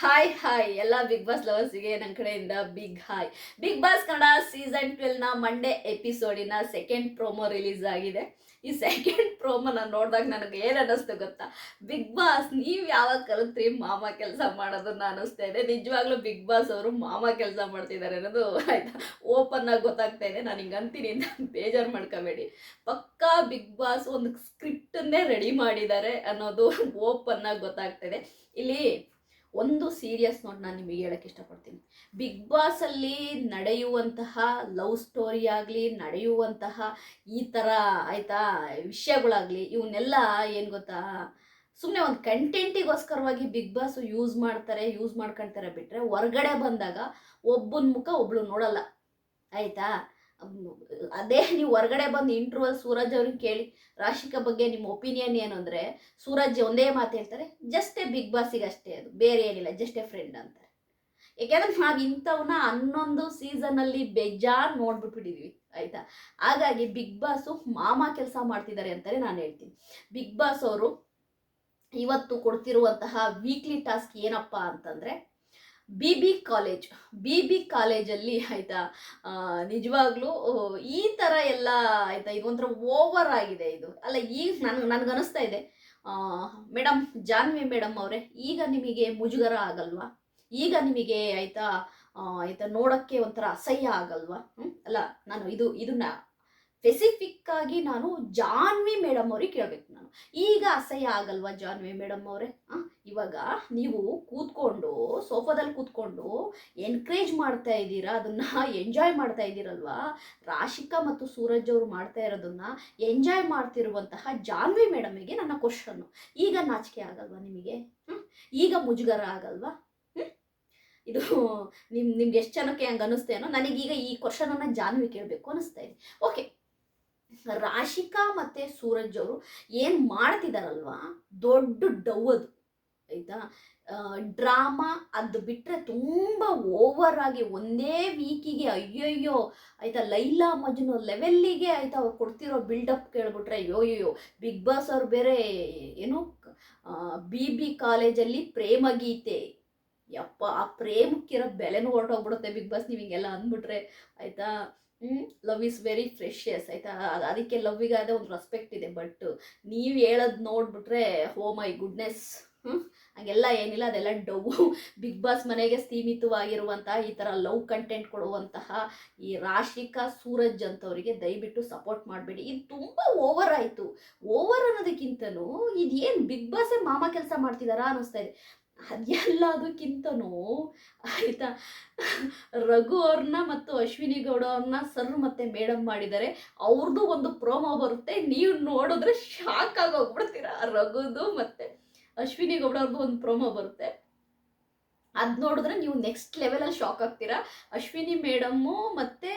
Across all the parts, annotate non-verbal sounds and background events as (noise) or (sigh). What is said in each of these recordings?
Hi hi ಎಲ್ಲ big boss ಲವರ್ಸಿಗೆ ನನ್ನ ಕಡೆಯಿಂದ big hi Bigg Boss Kannada season ಟ್ವೆಲ್ನ Monday ಎಪಿಸೋಡಿನ ಸೆಕೆಂಡ್ ಪ್ರೋಮೋ ರಿಲೀಸ್ ಆಗಿದೆ. ಈ ಸೆಕೆಂಡ್ ಪ್ರೋಮೋನ ನೋಡಿದಾಗ ನನಗೆ ಏನು ಅನ್ನಿಸ್ತು ಗೊತ್ತಾ? ಬಿಗ್ ಬಾಸ್ ನೀವು ಯಾವಾಗ ಕಲಿತ್ರಿ ಮಾಮ ಕೆಲಸ ಮಾಡೋದನ್ನ ಅನ್ನಿಸ್ತಾ ಇದೆ. ನಿಜವಾಗ್ಲೂ ಬಿಗ್ ಬಾಸ್ ಅವರು ಮಾಮ ಕೆಲಸ ಮಾಡ್ತಿದ್ದಾರೆ ಅನ್ನೋದು ಆಯ್ತಾ? ಓಪನ್ ಆಗಿ ಗೊತ್ತಾಗ್ತಾ ಇದೆ. ನಾನು ಹಿಂಗೆ ಅಂತೀನಿ ಅಂತ ಬೇಜಾರು ಮಾಡ್ಕೋಬೇಡಿ. ಪಕ್ಕಾ ಬಿಗ್ ಬಾಸ್ ಒಂದು ಸ್ಕ್ರಿಪ್ಟನ್ನೇ ರೆಡಿ ಮಾಡಿದ್ದಾರೆ ಅನ್ನೋದು ಓಪನ್ ಆಗಿ ಗೊತ್ತಾಗ್ತಾ ಇದೆ. ಇಲ್ಲಿ ಒಂದು ಸೀರಿಯಸ್ ನೋಟ್ ನಾನು ನಿಮಗೆ ಹೇಳಕ್ಕೆ ಇಷ್ಟಪಡ್ತೀನಿ. ಬಿಗ್ ಬಾಸಲ್ಲಿ ನಡೆಯುವಂತಹ ಲವ್ ಸ್ಟೋರಿ ಆಗಲಿ, ನಡೆಯುವಂತಹ ಈ ಥರ ಆಯಿತಾ ವಿಷಯಗಳಾಗಲಿ ಇವನ್ನೆಲ್ಲ ಏನು ಗೊತ್ತಾ ಸುಮ್ಮನೆ ಒಂದು ಕಂಟೆಂಟಿಗೋಸ್ಕರವಾಗಿ ಬಿಗ್ ಬಾಸ್ ಯೂಸ್ ಮಾಡ್ತಾರೆ ಯೂಸ್ ಮಾಡ್ಕೊಳ್ತಾರೆ ಬಿಟ್ಟರೆ ಹೊರಗಡೆ ಬಂದಾಗ ಒಬ್ಬನ ಮುಖ ಒಬ್ಳು ನೋಡಲ್ಲ. ಆಯಿತಾ? ಅದೇ ನೀವು ಹೊರಗಡೆ ಬಂದು ಇಂಟ್ರೂವಲ್ ಸೂರಜ್ ಅವ್ರಿಗೆ ಕೇಳಿ, ರಾಶಿಕಾ ಬಗ್ಗೆ ನಿಮ್ಮ ಒಪಿನಿಯನ್ ಏನು ಅಂದರೆ, ಸೂರಜ್ ಒಂದೇ ಮಾತು ಹೇಳ್ತಾರೆ ಜಸ್ಟ್ ಎ ಬಿಗ್ ಬಾಸಿಗೆ ಅಷ್ಟೇ ಅದು, ಬೇರೆ ಏನಿಲ್ಲ ಜಸ್ಟ್ ಎ ಫ್ರೆಂಡ್ ಅಂತಾರೆ. ಯಾಕೆಂದ್ರೆ ನಾವು ಇಂಥವನ್ನ ಹನ್ನೊಂದು ಸೀಸನಲ್ಲಿ ಬೇಜಾರು ನೋಡ್ಬಿಟ್ಬಿಟ್ಟಿದ್ವಿ, ಆಯಿತಾ? ಹಾಗಾಗಿ ಬಿಗ್ ಬಾಸು ಮಾಮ ಕೆಲಸ ಮಾಡ್ತಿದ್ದಾರೆ ಅಂತಲೇ ನಾನು ಹೇಳ್ತೀನಿ. ಬಿಗ್ ಬಾಸ್ ಅವರು ಇವತ್ತು ಕೊಡ್ತಿರುವಂತಹ ವೀಕ್ಲಿ ಟಾಸ್ಕ್ ಏನಪ್ಪ ಅಂತಂದರೆ B B college B B ಕಾಲೇಜಲ್ಲಿ ಆಯಿತಾ ನಿಜವಾಗ್ಲೂ ಈ ಥರ ಎಲ್ಲ ಆಯಿತಾ ಇದು ಒಂಥರ ಓವರ್ ಆಗಿದೆ ಇದು. ಅಲ್ಲ ಈಗ ನನ್ಗೆ ನನಗೆ ಅನಿಸ್ತಾ ಇದೆ ಮೇಡಮ್ ಜಾನ್ವಿ ಮೇಡಮ್ ಅವರೇ ಈಗ ನಿಮಗೆ ಮುಜುಗರ ಆಗಲ್ವಾ? ಈಗ ನಿಮಗೆ ಆಯಿತಾ ಆಯಿತಾ ನೋಡೋಕ್ಕೆ ಒಂಥರ ಅಸಹ್ಯ ಆಗಲ್ವಾ? ಅಲ್ಲ ನಾನು ಇದು ಇದನ್ನ ಸ್ಪೆಸಿಫಿಕ್ ಆಗಿ ನಾನು ಜಾನ್ವಿ ಮೇಡಮ್ ಅವ್ರಿಗೆ ಕೇಳಬೇಕು ನಾನು. ಈಗ ಅಸಹ್ಯ ಆಗಲ್ವಾ ಜಾನ್ವಿ ಮೇಡಮ್ ಅವರೇ? ಇವಾಗ ನೀವು ಕೂತ್ಕೊಂಡು, ಸೋಫಾದಲ್ಲಿ ಕೂತ್ಕೊಂಡು ಎನ್ಕರೇಜ್ ಮಾಡ್ತಾ ಇದ್ದೀರಾ? ಅದನ್ನ ಎಂಜಾಯ್ ಮಾಡ್ತಾ ಇದ್ದೀರಲ್ವಾ? ರಾಶಿಕಾ ಮತ್ತು ಸೂರಜ್ ಅವರು ಮಾಡ್ತಾ ಇರೋದನ್ನ ಎಂಜಾಯ್ ಮಾಡ್ತಿರುವಂತಹ ಜಾನ್ವಿ ಮೇಡಮಿಗೆ ನನ್ನ ಕ್ವಶನ್ನು ಈಗ ನಾಚಿಕೆ ಆಗಲ್ವಾ ನಿಮಗೆ? ಈಗ ಮುಜುಗರ ಆಗಲ್ವಾ? ಇದು ನಿಮ್, ನಿಮ್ಗೆ ಎಷ್ಟು ಜನಕ್ಕೆ ಹಂಗೆ ಅನ್ನಿಸ್ತೇನೋ ನನಗೀಗ ಈ ಕ್ವಶನನ್ನು ಜಾನ್ವಿ ಕೇಳಬೇಕು ಅನ್ನಿಸ್ತಾ ಇದೆ. ಓಕೆ ರಾಶಿಕಾ ಮತ್ತು ಸೂರಜ್ ಅವರು ಏನು ಮಾಡ್ತಿದಾರಲ್ವಾ? ದೊಡ್ಡ ಡವ್ ಅದು, ಆಯಿತಾ? ಡ್ರಾಮಾ ಅದು ಬಿಟ್ಟರೆ ತುಂಬ ಓವರ್ ಆಗಿ ಒಂದೇ ವೀಕಿಗೆ ಅಯ್ಯಯ್ಯೋ, ಆಯಿತಾ? ಲೈಲಾ ಮಜ್ನು ಲೆವೆಲ್ಲಿಗೆ ಆಯಿತಾ? ಅವ್ರು ಕೊಡ್ತಿರೋ ಬಿಲ್ಡಪ್ ಕೇಳ್ಬಿಟ್ರೆ ಅಯ್ಯೋ ಅಯ್ಯೋ ಬಿಗ್ ಬಾಸ್ ಅವ್ರು ಬೇರೆ ಏನು ಬಿ ಬಿ ಕಾಲೇಜಲ್ಲಿ ಪ್ರೇಮ ಗೀತೆ. ಯಪ್ಪ, ಆ ಪ್ರೇಮಕ್ಕಿರೋ ಬೆಲೆನೂ ಹೊರಟೋಗ್ಬಿಡುತ್ತೆ ಬಿಗ್ ಬಾಸ್ ನೀವು ಹಿಂಗೆಲ್ಲ ಅಂದ್ಬಿಟ್ರೆ, ಆಯಿತಾ? ಲವ್ ಇಸ್ ವೆರಿ ಫ್ರೆಶಿಯಸ್ ಆಯಿತಾ? ಅದಕ್ಕೆ ಲವ್ವಿಗಾದ ಒಂದು ರೆಸ್ಪೆಕ್ಟ್ ಇದೆ ಬಟ್ ನೀವು ಹೇಳೋದು ನೋಡ್ಬಿಟ್ರೆ ಹೋ ಮೈ ಗುಡ್ನೆಸ್ ಹಂಗೆಲ್ಲ ಏನಿಲ್ಲ, ಅದೆಲ್ಲ ಡವ್ ಬಿಗ್ ಬಾಸ್ ಮನೆಗೆ ಸೀಮಿತವಾಗಿರುವಂತಹ, ಈ ಥರ ಲವ್ ಕಂಟೆಂಟ್ ಕೊಡುವಂತಹ ಈ ರಾಶಿಕಾ ಸೂರಜ್ ಅಂತವರಿಗೆ ದಯವಿಟ್ಟು ಸಪೋರ್ಟ್ ಮಾಡಬೇಡಿ. ಇದು ತುಂಬ ಓವರ್ ಆಯಿತು. ಓವರ್ ಅನ್ನೋದಕ್ಕಿಂತನೂ ಇದೇನು ಬಿಗ್ ಬಾಸೇ ಮಾಮ ಕೆಲಸ ಮಾಡ್ತಿದ್ದಾರಾ ಅನ್ನಿಸ್ತಾ ಇದೆ. ಅದೆಲ್ಲದಕ್ಕಿಂತನೂ ಆಯಿತಾ? ರಘು ಅವ್ರನ್ನ ಮತ್ತು ಅಶ್ವಿನಿ ಗೌಡ ಅವ್ರನ್ನ ಸರ್ ಮತ್ತೆ ಮೇಡಮ್ ಮಾಡಿದ್ದಾರೆ. ಅವ್ರದ್ದು ಒಂದು ಪ್ರೋಮೋ ಬರುತ್ತೆ. ನೀವು ನೋಡಿದ್ರೆ ಶಾಕ್ ಆಗಿ ಹೋಗ್ಬಿಡ್ತೀರಾ ರಘುದು ಮತ್ತೆ ಅಶ್ವಿನಿ ಗೌಡ ಅವ್ರದ್ದು ಒಂದು ಪ್ರೋಮೋ ಬರುತ್ತೆ. ಅದು ನೋಡಿದ್ರೆ ನೀವು ನೆಕ್ಸ್ಟ್ ಲೆವೆಲಲ್ಲಿ ಶಾಕ್ ಆಗ್ತೀರಾ. ಅಶ್ವಿನಿ ಮೇಡಮ್ಮು ಮತ್ತು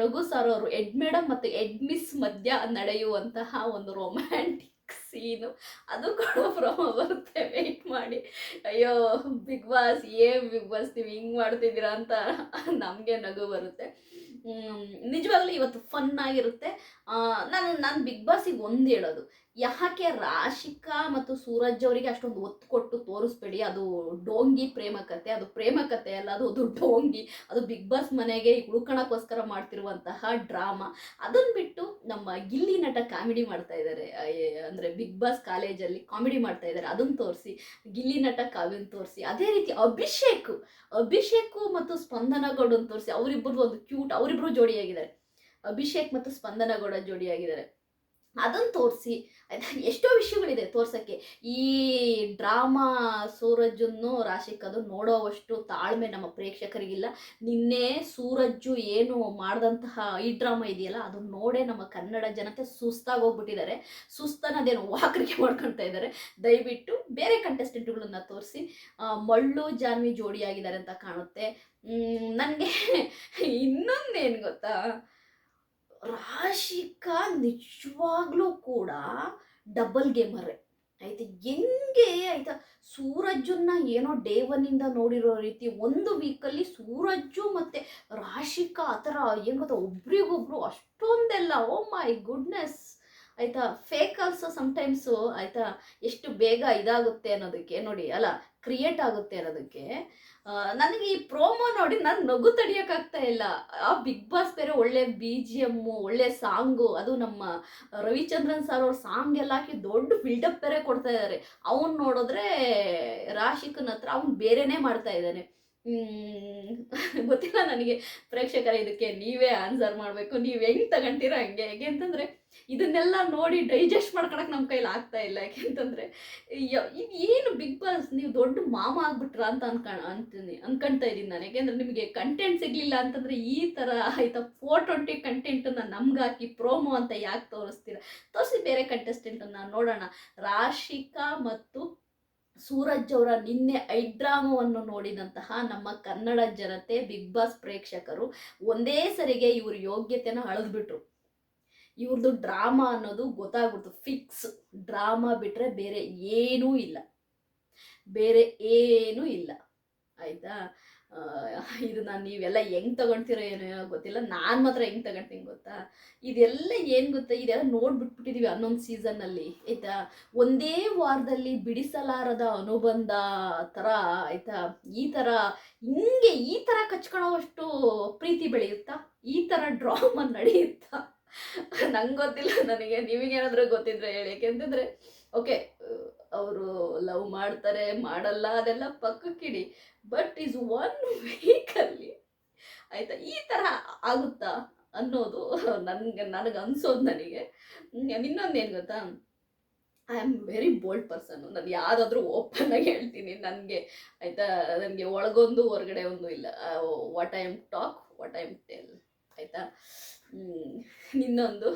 ರಘು ಸರ್ ಅವರು, ಎಡ್ ಮೇಡಮ್ ಮತ್ತು ಎಡ್ ಮಿಸ್ ಮಧ್ಯ ನಡೆಯುವಂತಹ ಒಂದು ರೊಮ್ಯಾಂಟಿಕ್ ಸೀನು. ಅದು ಕೂಡ (laughs) ಪ್ರೋಮೋ ಬರುತ್ತೆ. ವೆಯ್ಟ್ ಮಾಡಿ. ಅಯ್ಯೋ ಬಿಗ್ ಬಾಸ್ ಏನು ಬಿಗ್ ಬಾಸ್ ನೀವು ಹಿಂಗೆ ಮಾಡ್ತಿದ್ದೀರಾ ಅಂತ (laughs) ನಮಗೆ ನಗು ಬರುತ್ತೆ. ನಿಜವಾಗ್ಲೂ ಇವತ್ತು ಫನ್ ಆಗಿರುತ್ತೆ. ನಾನು ನಾನು ಬಿಗ್ ಬಾಸಿಗೆ ಒಂದು ಹೇಳೋದು. ಯಾಕೆ ರಾಶಿಕಾ ಮತ್ತು ಸೂರಜ್ ಅವರಿಗೆ ಅಷ್ಟೊಂದು ಒತ್ತು ಕೊಟ್ಟು ತೋರಿಸ್ಬೇಡಿ. ಅದು ಡೋಂಗಿ ಪ್ರೇಮ ಕತೆ, ಅದು ಪ್ರೇಮ ಕತೆ ಅಲ್ಲ, ಅದು ಅದು ಡೋಂಗಿ. ಅದು ಬಿಗ್ ಬಾಸ್ ಮನೆಗೆ ಉಳ್ಕೊಳಕ್ಕೋಸ್ಕರ ಮಾಡ್ತಿರುವಂತಹ ಡ್ರಾಮಾ. ಅದನ್ನ ಬಿಟ್ಟು ನಮ್ಮ ಗಿಲ್ಲಿ ನಟ ಕಾಮಿಡಿ ಮಾಡ್ತಾ ಇದ್ದಾರೆ ಅಂದರೆ ಬಿಗ್ ಬಾಸ್ ಕಾಲೇಜಲ್ಲಿ ಕಾಮಿಡಿ ಮಾಡ್ತಾ ಇದ್ದಾರೆ ಅದನ್ನ ತೋರಿಸಿ, ಗಿಲ್ಲಿ ನಟ ಕಾವ್ಯನ್ ತೋರಿಸಿ, ಅದೇ ರೀತಿ ಅಭಿಷೇಕ್ ಅಭಿಷೇಕ್ ಮತ್ತು ಸ್ಪಂದನಗೌಡನ್ ತೋರಿಸಿ ಅವರಿಬ್ಬರದು ಒಂದು ಕ್ಯೂಟ್ ಅವರಿಬ್ರು ಜೋಡಿಯಾಗಿದ್ದಾರೆ. ಅಭಿಷೇಕ್ ಮತ್ತು ಸ್ಪಂದನಗೌಡ ಜೋಡಿಯಾಗಿದ್ದಾರೆ. ಅದನ್ನು ತೋರಿಸಿ. (laughs) ಎಷ್ಟೋ ವಿಷಯಗಳಿದೆ ತೋರ್ಸೋಕ್ಕೆ. ಈ ಡ್ರಾಮಾ ಸೂರಜನ್ನು ರಾಶಿಕದು ನೋಡೋವಷ್ಟು ತಾಳ್ಮೆ ನಮ್ಮ ಪ್ರೇಕ್ಷಕರಿಗಿಲ್ಲ. ನಿನ್ನೆ ಸೂರಜ್ಜು ಏನು ಮಾಡಿದಂತಹ ಈ ಡ್ರಾಮಾ ಇದೆಯಲ್ಲ ಅದು ನೋಡೇ ನಮ್ಮ ಕನ್ನಡ ಜನತೆ ಸುಸ್ತಾಗಿ ಹೋಗ್ಬಿಟ್ಟಿದ್ದಾರೆ ಸುಸ್ತನ್ನೋದೇನು ವಾಕರಿಕೆ ಮಾಡ್ಕೊಳ್ತಾ ಇದ್ದಾರೆ. ದಯವಿಟ್ಟು ಬೇರೆ ಕಂಟೆಸ್ಟೆಂಟ್ಗಳನ್ನ ತೋರಿಸಿ ಮಳ್ಳು ಜಾನ್ವಿ ಜೋಡಿಯಾಗಿದ್ದಾರೆ ಅಂತ ಕಾಣುತ್ತೆ. ನನಗೆ (laughs) ಇನ್ನೊಂದೇನು ಗೊತ್ತಾ? ರಾಶಿಕಾ ನಿಜವಾಗ್ಲೂ ಕೂಡ ಡಬಲ್ ಗೇಮರೇ ಆಯ್ತಾ? ಹೆಂಗೆ ಆಯ್ತಾ? ಸೂರಜ್ಜನ್ನ ಏನೋ ಡೇ ಒನ್ನಿಂದ ನೋಡಿರೋ ರೀತಿ ಒಂದು ವೀಕಲ್ಲಿ ಸೂರಜ್ಜು ಮತ್ತು ರಾಶಿಕಾ ಆ ಥರ ಏನು ಗೊತ್ತಾ? ಒಬ್ರಿಗೊಬ್ರು ಅಷ್ಟೊಂದೆಲ್ಲ ಓ ಮೈ ಗುಡ್ನೆಸ್ ಆಯ್ತಾ ಫೇಕ್ ಆಲ್ಸೋ ಸಮ್ಟೈಮ್ಸು ಆಯ್ತಾ, ಎಷ್ಟು ಬೇಗ ಇದಾಗುತ್ತೆ ಅನ್ನೋದಕ್ಕೆ ನೋಡಿ, ಅಲ್ಲ ಕ್ರಿಯೇಟ್ ಆಗುತ್ತೆ ಅನ್ನೋದಕ್ಕೆ ನನಗೆ ಈ ಪ್ರೋಮೋ ನೋಡಿ ನಾನು ನಗು ತಡಿಯೋಕ್ಕಾಗ್ತಾ ಇಲ್ಲ. ಆ ಬಿಗ್ ಬಾಸ್ ಬೇರೆ ಒಳ್ಳೆ ಬಿ ಜಿ ಎಮ್ಮು ಒಳ್ಳೆ ಸಾಂಗು ಅದು ನಮ್ಮ ರವಿಚಂದ್ರನ್ ಸರ್ ಅವ್ರ ಸಾಂಗ್ ಎಲ್ಲ ಹಾಕಿ ದೊಡ್ಡ ಬಿಲ್ಡಪ್ ಬೇರೆ ಕೊಡ್ತಾ ಇದ್ದಾರೆ ಅವ್ನು ನೋಡಿದ್ರೆ ರಾಶಿಕನ ಹತ್ರ ಅವ್ನು ಬೇರೆನೇ ಮಾಡ್ತಾ ಇದ್ದಾನೆ. (laughs) ಗೊತ್ತಿಲ್ಲ ನನಗೆ. ಪ್ರೇಕ್ಷಕರ, ಇದಕ್ಕೆ ನೀವೇ ಆನ್ಸರ್ ಮಾಡಬೇಕು. ನೀವು ಹೆಂಗ್ ತಗೊಂತೀರ ಹಂಗೆ. ಹೇಗೆ ಅಂತಂದ್ರೆ, ಇದನ್ನೆಲ್ಲ ನೋಡಿ ಡೈಜೆಸ್ಟ್ ಮಾಡ್ಕೊಳಕ್ಕೆ ನಮ್ಮ ಕೈಲಿ ಆಗ್ತಾ ಇಲ್ಲ. ಯಾಕೆ ಅಂತಂದ್ರೆ ಇದ್ ಏನು ಬಿಗ್ ಬಾಸ್ ನೀವು ದೊಡ್ಡ ಮಾಮ ಆಗ್ಬಿಟ್ರ ಅಂತ ಅನ್ಕ, ಅಂತೀನಿ, ಅನ್ಕೊಂತಾ ಇದೀನಿ ನಾನು. ಯಾಕೆಂದ್ರೆ ನಿಮಗೆ ಕಂಟೆಂಟ್ ಸಿಗ್ಲಿಲ್ಲ ಅಂತಂದ್ರೆ ಈ ತರ ಆಯ್ತಾ? ಫೋರ್ ಟ್ವೆಂಟಿ ಕಂಟೆಂಟನ್ನು ನಮ್ಗೆ ಹಾಕಿ ಪ್ರೋಮೋ ಅಂತ ಯಾಕೆ ತೋರಿಸ್ತೀರ? ತೋರಿಸಿ ಬೇರೆ ಕಂಟೆಸ್ಟೆಂಟನ್ನು ನೋಡೋಣ. ರಾಶಿಕಾ ಮತ್ತು ಸೂರಜ್ ಅವರ ನಿನ್ನೆ ಐಡ್ರಾಮವನ್ನು ನೋಡಿದಂತಹ ನಮ್ಮ ಕನ್ನಡ ಜನತೆ, ಬಿಗ್ ಬಾಸ್ ಪ್ರೇಕ್ಷಕರು ಒಂದೇ ಸರಿಗೆ ಇವ್ರ ಯೋಗ್ಯತೆನ ಅಳಿದುಬಿಟ್ರು. ಇವ್ರದ್ದು ಡ್ರಾಮಾ ಅನ್ನೋದು ಗೊತ್ತಾಗ್ಬಿಡ್ತು. ಫಿಕ್ಸ್ ಡ್ರಾಮಾ ಬಿಟ್ರೆ ಬೇರೆ ಏನೂ ಇಲ್ಲ. ಬೇರೆ ಏನೂ ಇಲ್ಲ. ಆಯ್ತಾ? ಇದನ್ನ ನೀವೆಲ್ಲ ಹೆಂಗ್ ತಗೊಳ್ತೀರೋ ಏನೋ ಗೊತ್ತಿಲ್ಲ. ನಾನು ಮಾತ್ರ ಹೆಂಗ್ ತಗೊಳ್ತೀನಿ ಗೊತ್ತಾ? ಇದೆಲ್ಲ ಏನು ಗೊತ್ತಾ? ಇದೆಲ್ಲ ನೋಡ್ಬಿಟ್ಬಿಟ್ಟಿದೀವಿ ಹನ್ನೊಂದು ಸೀಸನ್ನಲ್ಲಿ ಆಯ್ತಾ? ಒಂದೇ ವಾರದಲ್ಲಿ ಬಿಡಿಸಲಾರದ ಅನುಬಂಧ ಥರ ಆಯ್ತಾ? ಈ ಥರ ಹಿಂಗೆ ಈ ಥರ ಕಚ್ಕೊಳ್ಳೋವಷ್ಟು ಪ್ರೀತಿ ಬೆಳೆಯುತ್ತಾ? ಈ ಥರ ಡ್ರಾಮಾ ನಡೆಯುತ್ತಾ? ನಂಗೆ ಗೊತ್ತಿಲ್ಲ ನನಗೆ, ನಿಮಗೇನಾದ್ರೂ ಗೊತ್ತಿದ್ರೆ ಹೇಳಿ. ಯಾಕೆಂತಂದ್ರೆ ಓಕೆ ಅವರು ಲವ್ ಮಾಡ್ತಾರೆ, ಮಾಡಲ್ಲ, ಅದೆಲ್ಲ ಪಕ್ಕಕ್ಕಿಡಿ. ಬಟ್ ಈಸ್ ಒನ್ ವೀಕಲ್ಲಿ ಆಯಿತಾ? ಈ ಥರ ಆಗುತ್ತಾ ಅನ್ನೋದು ನನಗೆ ನನಗೆ ಅನ್ಸೋದು ನನಗೆ. ಇನ್ನೊಂದು ಏನು ಗೊತ್ತಾ? I am very bold person ನಾನು ಯಾವುದಾದ್ರೂ ಓಪನ್ ಆಗಿ ಹೇಳ್ತೀನಿ ನನಗೆ. ಆಯಿತಾ? ನನಗೆ ಒಳಗೊಂದು, ಹೊರಗಡೆ ಒಂದು ಇಲ್ಲ. What I am talk what I am tell ಆಯಿತಾ? ಇನ್ನೊಂದು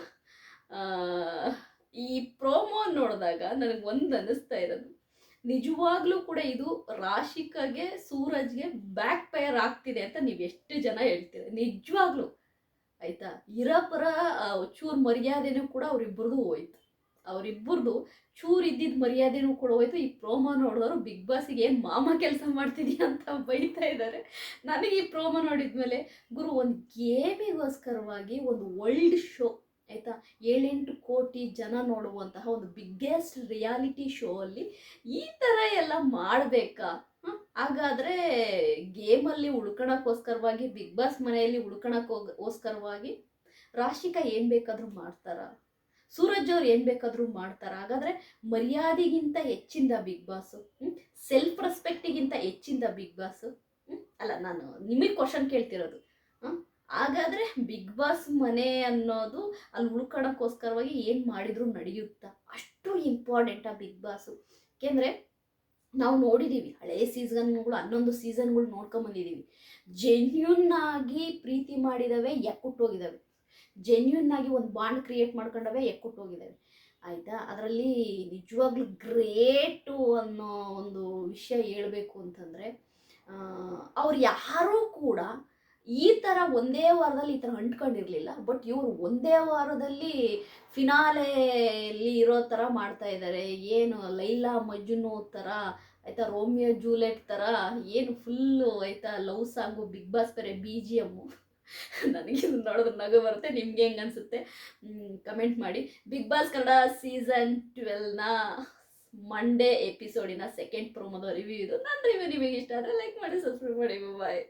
ಈ ಪ್ರೋಮೋ ನೋಡಿದಾಗ ನನಗೆ ಒಂದು ಅನ್ನಿಸ್ತಾ ಇರೋದು. ನಿಜವಾಗ್ಲೂ ಕೂಡ ಇದು ರಾಶಿಕಾಗೆ, ಸೂರಜ್ಗೆ ಬ್ಯಾಕ್ ಫೈರ್ ಆಗ್ತಿದೆ ಅಂತ ನೀವು ಎಷ್ಟು ಜನ ಹೇಳ್ತೀರ. ನಿಜವಾಗ್ಲೂ. ಆಯ್ತಾ? ಇರಪರ ಚೂರು ಮರ್ಯಾದೆನೂ ಕೂಡ ಅವರಿಬ್ಬರದು ಹೋಯ್ತು. ಅವರಿಬ್ಬರದು ಚೂರು ಇದ್ದಿದ್ದ ಮರ್ಯಾದೆನೂ ಕೂಡ ಹೋಯ್ತು. ಈ ಪ್ರೋಮೋ ನೋಡಿದವರು ಬಿಗ್ ಬಾಸಿಗೆ ಏನು ಮಾಮ ಕೆಲಸ ಮಾಡ್ತಿದ್ಯಾ ಅಂತ ಬೈತಾ ಇದ್ದಾರೆ ನನಗೆ ಈ ಪ್ರೋಮೋ ನೋಡಿದ್ಮೇಲೆ, ಗುರು, ಒಂದು ಗೇಮಿಗೋಸ್ಕರವಾಗಿ, ಒಂದು ವರ್ಲ್ಡ್ ಶೋ ಆಯಿತಾ? ಏಳೆಂಟು ಕೋಟಿ ಜನ ನೋಡುವಂತಹ ಒಂದು ಬಿಗ್ಗೆಸ್ಟ್ ರಿಯಾಲಿಟಿ ಶೋ ಅಲ್ಲಿ ಈ ಥರ ಎಲ್ಲ ಮಾಡಬೇಕಾ? ಹಾಗಾದರೆ ಗೇಮಲ್ಲಿ ಉಳ್ಕೊಳಕ್ಕೋಸ್ಕರವಾಗಿ ಬಿಗ್ ಬಾಸ್ ಮನೆಯಲ್ಲಿ ಉಳ್ಕೊಳಕ್ಕೋಸ್ಕರವಾಗಿ ರಾಶಿಕಾ ಏನು ಬೇಕಾದರೂ ಮಾಡ್ತಾರ? ಸೂರಜ್ ಅವ್ರು ಏನು ಬೇಕಾದರೂ ಮಾಡ್ತಾರ? ಹಾಗಾದರೆ ಮರ್ಯಾದೆಗಿಂತ ಹೆಚ್ಚಿಂದ ಬಿಗ್ ಬಾಸು ಸೆಲ್ಫ್ ರೆಸ್ಪೆಕ್ಟಿಗಿಂತ ಹೆಚ್ಚಿಂದ ಬಿಗ್ ಬಾಸು ಅಲ್ಲ, ನಾನು ನಿಮಗೆ ಕ್ವಶನ್ ಕೇಳ್ತಿರೋದು ಹ? ಹಾಗಾದ್ರೆ ಬಿಗ್ ಬಾಸ್ ಮನೆ ಅನ್ನೋದು ಅಲ್ಲಿ ಉಳ್ಕೊಳಕ್ಕೋಸ್ಕರವಾಗಿ ಏನು ಮಾಡಿದ್ರು ನಡೆಯುತ್ತಾ? ಅಷ್ಟು ಇಂಪಾರ್ಟೆಂಟ್ ಆ ಬಿಗ್ ಬಾಸು. ಯಾಕೆಂದ್ರೆ ನಾವು ನೋಡಿದ್ದೀವಿ ಹಳೆ ಸೀಸನ್ಗಳು ಹನ್ನೊಂದು ಸೀಸನ್ಗಳು ನೋಡ್ಕೊಂಬಂದಿದ್ದೀವಿ ಜೆನ್ಯೂನ್ ಆಗಿ ಪ್ರೀತಿ ಮಾಡಿದವೆ ಎಕ್ಕುಟ್ಟೋಗಿದ್ದಾವೆ ಜೆನ್ಯೂನ್ ಆಗಿ ಒಂದು ಬಾಂಡ್ ಕ್ರಿಯೇಟ್ ಮಾಡ್ಕೊಂಡವೆ ಎಕ್ಕುಟ್ಟೋಗಿದ್ದಾವೆ ಆಯಿತಾ? ಅದರಲ್ಲಿ ನಿಜವಾಗ್ಲೂ ಗ್ರೇಟು ಅನ್ನೋ ಒಂದು ವಿಷಯ ಹೇಳಬೇಕು ಅಂತಂದರೆ ಅವ್ರು ಯಾರೂ ಕೂಡ ಈ ಥರ ಒಂದೇ ವಾರದಲ್ಲಿ ಈ ಥರ ಅಂಟ್ಕೊಂಡಿರಲಿಲ್ಲ, ಬಟ್ ಇವರು ಒಂದೇ ವಾರದಲ್ಲಿ ಫಿನಾಲೆಯಲ್ಲಿ ಇರೋ ಥರ ಮಾಡ್ತಾ ಇದ್ದಾರೆ ಏನು ಲೈಲಾ ಮಜ್ನು ಥರ ಆಯಿತಾ ರೋಮಿಯೋ ಜೂಲೆಟ್ ಥರ ಏನು ಫುಲ್ಲು ಆಯಿತಾ ಲವ್ ಸಾಂಗು, ಬಿಗ್ ಬಾಸ್ ಬೇರೆ ಬಿ ಜಿ ಎಮ್ಮು ನನಗೆ ನೋಡಿದ್ರೆ ನಗು ಬರುತ್ತೆ, ನಿಮ್ಗೆ ಹೆಂಗೆ ಅನಿಸುತ್ತೆ? ಕಮೆಂಟ್ ಮಾಡಿ. ಬಿಗ್ ಬಾಸ್ ಕನ್ನಡ ಸೀಸನ್ ಟ್ವೆಲ್ನ ಮಂಡೇ ಎಪಿಸೋಡಿನ ಸೆಕೆಂಡ್ ಪ್ರೋಮೋದ ರಿವ್ಯೂ ಇದು. ನನ್ನ ರಿವ್ಯೂ ನಿಮಗೆ ಇಷ್ಟ ಆದರೆ ಲೈಕ್ ಮಾಡಿ ಸಬ್ಸ್ಕ್ರೈಬ್ ಮಾಡಿ. ಬಾಯ್